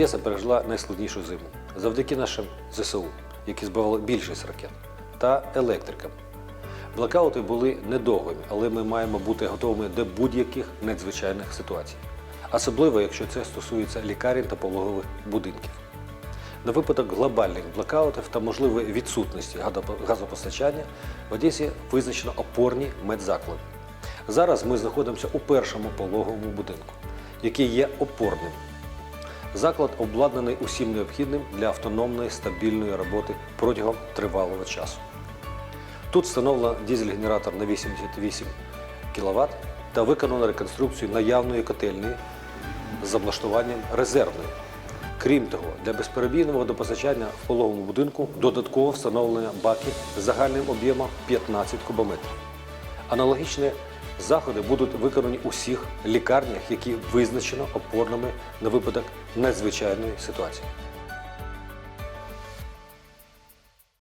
Одеса пережила найскладнішу зиму завдяки нашим ЗСУ, які збивали більшість ракет, та електрикам. Блокаути були недовгими, але ми маємо бути готовими до будь-яких надзвичайних ситуацій, особливо якщо це стосується лікарень та пологових будинків. На випадок глобальних блокаутів та можливої відсутності газопостачання в Одесі визначено опорні медзаклади. Зараз ми знаходимося у першому пологовому будинку, який є опорним. Заклад обладнаний усім необхідним для автономної стабільної роботи протягом тривалого часу. Тут встановлено дизель-генератор на 88 кВт та виконано реконструкцію наявної котельної з облаштуванням резервної. Крім того, для безперебійного водопостачання в пологовому будинку додатково встановлено баки загальним об'ємом 15 кубометрів. Аналогічні заходи будуть виконані у всіх лікарнях, які визначено опорними на випадок надзвичайної ситуації.